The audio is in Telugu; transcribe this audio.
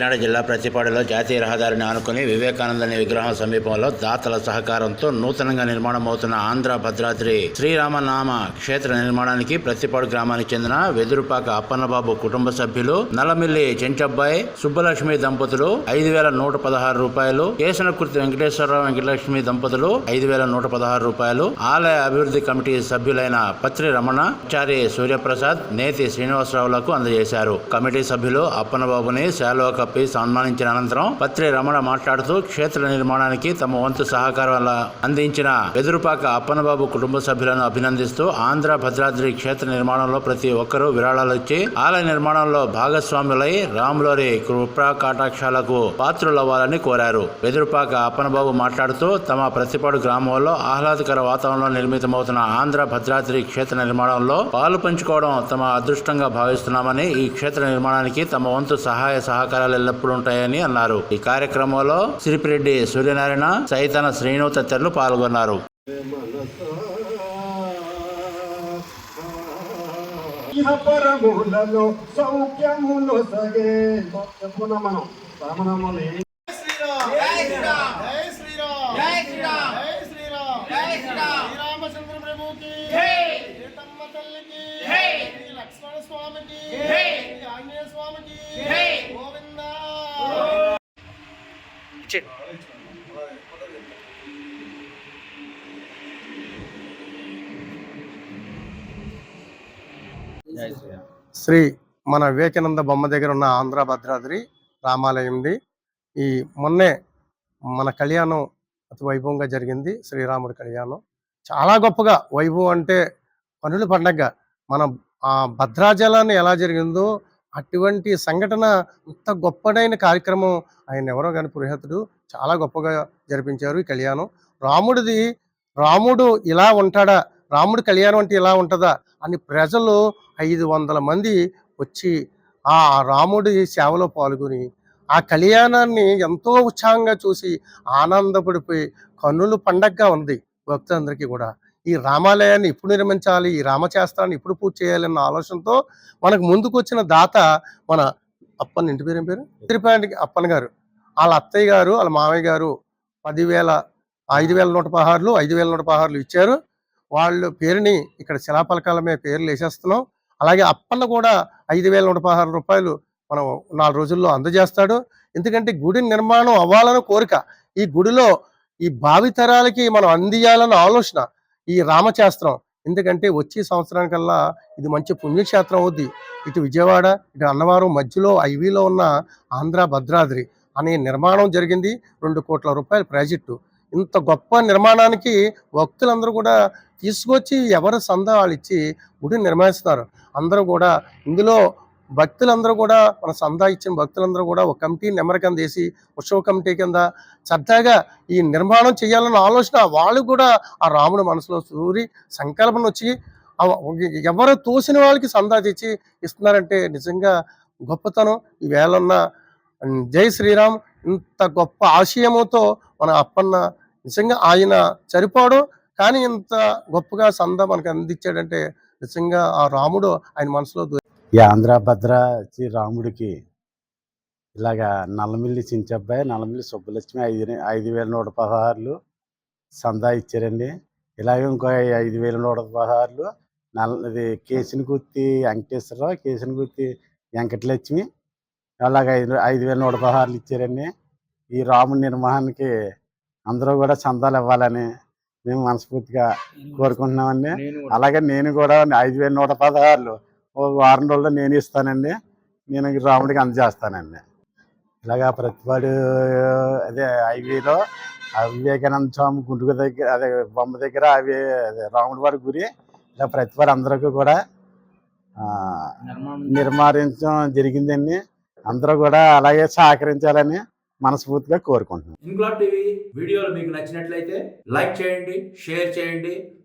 కాకినాడ జిల్లా ప్రతిపాడులో జాతీయ రహదారిని ఆనుకుని వివేకానందని విగ్రహం సమీపంలో దాతల సహకారంతో నూతనంగా నిర్మాణం అవుతున్న ఆంధ్ర భద్రాద్రి శ్రీరామనామ క్షేత్ర నిర్మాణానికి ప్రతిపాడు గ్రామానికి చెందిన వెదురుపాక అప్పన్నబాబు కుటుంబ సభ్యులు నల్లమిల్లి చెంచబ్బాయి సుబ్బలక్ష్మి దంపతులు ఐదు వేల నూట పదహారు రూపాయలు కేసనకుర్తి వెంకటేశ్వరరావు వెంకటలక్ష్మి దంపతులు ఐదు వేల నూట పదహారు రూపాయలు ఆలయ అభివృద్ధి కమిటీ సభ్యులైన పత్రి రమణ చారి సూర్యప్రసాద్ నేతి శ్రీనివాసరావులకు అందజేశారు. కమిటీ సభ్యులు అప్పన్నబాబుని శాలోక కప్పి సన్మానించిన అనంతరం పత్రి రమణ మాట్లాడుతూ క్షేత్ర నిర్మాణానికి తమ వంతు సహకారం అందించిన వెదురుపాక అప్పన్నబాబు కుటుంబ సభ్యులను అభినందిస్తూ ఆంధ్ర భద్రాద్రి క్షేత్ర నిర్మాణంలో ప్రతి ఒక్కరూ విరాళాలు ఇచ్చి ఆలయ నిర్మాణంలో భాగస్వాములై రాములోరి కృపా కటాక్షాలకు పాత్రులవ్వాలని కోరారు. వెదురుపాక అప్పన్నబాబు మాట్లాడుతూ తమ ప్రతిపాడు గ్రామంలో ఆహ్లాదకర వాతావరణంలో నిర్మితమవుతున్న ఆంధ్ర భద్రాద్రి క్షేత్ర నిర్మాణంలో పాలు పంచుకోవడం తమ అదృష్టంగా భావిస్తున్నామని ఈ క్షేత్ర నిర్మాణానికి తమ వంతు సహాయ సహకారాలు ఎల్లప్పుడూ ఉంటాయని అన్నారు. ఈ కార్యక్రమంలో సిరిపిరెడ్డి సూర్యనారాయణ సైతన శ్రీను తదితరులు పాల్గొన్నారు. పరములలో సౌఖ్యములు సగే చెప్పుకున్న మనం రామనామాలు శ్రీరామచంద్ర ప్రభుకి తల్లికి లక్ష్మణ స్వామికి ఆంజనేయ స్వామికి శ్రీ మన వివేకానంద బొమ్మ దగ్గర ఉన్న ఆంధ్ర భద్రాద్రి రామాలయంది. ఈ మొన్నే మన కళ్యాణం అతి వైభవంగా జరిగింది శ్రీరాముడి కళ్యాణం. చాలా గొప్పగా వైభవం అంటే పనుల పండగ. మన ఆ భద్రాచలాన్ని ఎలా జరిగిందో అటువంటి సంఘటన ఇంత గొప్పదైన కార్యక్రమం ఆయన ఎవరో కానీ పురోహితుడు చాలా గొప్పగా జరిపించారు ఈ కళ్యాణం. రాముడిది రాముడు ఇలా ఉంటాడా? రాముడి కళ్యాణం అంటే ఇలా ఉంటుందా? అని ప్రజలు ఐదు వందల మంది వచ్చి ఆ రాముడి సేవలో పాల్గొని ఆ కళ్యాణాన్ని ఎంతో ఉత్సాహంగా చూసి ఆనందపడిపోయి కన్నులు పండగగా ఉంది భక్తులందరికీ కూడా. ఈ రామాలయాన్ని ఇప్పుడు నిర్మించాలి? ఈ రామశాస్త్రాన్ని ఇప్పుడు పూర్తి చేయాలన్న ఆలోచనతో మనకు ముందుకు వచ్చిన దాత మన అప్పన్ ఇంటి పేరు? ఏం పేరు? తిరుపతి అప్పన్ గారు. వాళ్ళ అత్తయ్య గారు వాళ్ళ మామయ్య గారు పదివేల ఐదు వేల నూట పదహారులు ఐదు వేల నూట పదహారులు ఇచ్చారు. వాళ్ళ పేరుని ఇక్కడ శిలాపలకాల మీద పేర్లు వేసేస్తున్నాం. అలాగే అప్పన్న కూడా ఐదు వేల నూట పదహారు రూపాయలు మనం నాలుగు రోజుల్లో అందజేస్తాడు. ఎందుకంటే గుడి నిర్మాణం అవ్వాలని కోరిక. ఈ గుడిలో ఈ భావితరాలకి మనం అందియాలన్న ఆలోచన. ఈ రామశాస్త్రం. ఎందుకంటే వచ్చే సంవత్సరానికల్లా ఇది మంచి పుణ్యక్షేత్రం అవుద్ది. ఇటు విజయవాడ ఇటు అన్నవరం మధ్యలో ఐవీలో ఉన్న ఆంధ్ర భద్రాద్రి అనే నిర్మాణం జరిగింది. రెండు కోట్ల రూపాయల ప్రాజెక్టు. ఇంత గొప్ప నిర్మాణానికి భక్తులందరూ కూడా తీసుకొచ్చి ఎవరు సందా వాళ్ళు ఇచ్చి గుడి నిర్మిస్తున్నారు అందరూ కూడా ఇందులో భక్తులందరూ కూడా మన సందా ఇచ్చిన భక్తులందరూ కూడా ఒక కమిటీ నెంబర్ కింద వేసి ఉత్సవ కమిటీ కింద సరదాగా ఈ నిర్మాణం చేయాలన్న ఆలోచన వాళ్ళు కూడా ఆ రాముడు మనసులో సూరి సంకల్పన వచ్చి ఎవరు తోసిన వాళ్ళకి సందా తెచ్చి ఇస్తున్నారంటే నిజంగా గొప్పతనం. ఈ వేళన్న జై శ్రీరామ్ ఇంత గొప్ప ఆశయముతో మన అప్పన్న నిజంగా ఆయన సరిపోవడం కానీ ఇంత గొప్పగా సంద మనకు అందించాడంటే నిజంగా ఆ రాముడు ఆయన మనసులో ఈ ఆంధ్ర భద్ర శ్రీ రాముడికి ఇలాగా నల్లమిల్లి చించబ్బాయి నల్లమిల్లి సుబ్బలక్ష్మి ఐదు ఐదు వేల నూట పదహారులు సందా ఇచ్చారండి. ఇలాగే ఇంకో ఐదు వేల నూట పదహారులు నల్ల ఇది కేసినకుర్తి వెంకటేశ్వరరావు కేసినకుర్తి వెంకటలక్ష్మి అలాగే ఐదు ఐదు వేల నూట పదహారులు ఇచ్చారండి. ఈ రాముడి నిర్మాణానికి అందరూ కూడా చందాలు ఇవ్వాలని మేము మనస్ఫూర్తిగా కోరుకుంటున్నామండి. అలాగే నేను కూడా ఐదు వేల నూట పదహారులు వారం రోజుల్లో నేను ఇస్తానండి. నేను రాముడికి అందజేస్తానండి. ఇలాగా ప్రతిపాడు అదే హైవేలో వివేకానంద స్వామి గుంటుకు దగ్గర అదే బొమ్మ దగ్గర అవి రాముడి వారి గురి ఇలా ప్రతిపాడు అందరికీ కూడా నిర్మారించడం నిర్మాణించడం జరిగిందండి. అందరూ కూడా అలాగే సహకరించాలని మనస్ఫూర్తిగా కోరుకుంటున్నాను ఇంక్లాబ్ టీవీ వీడియోలు మీకు నచ్చినట్లయితే లైక్ చేయండి షేర్ చేయండి.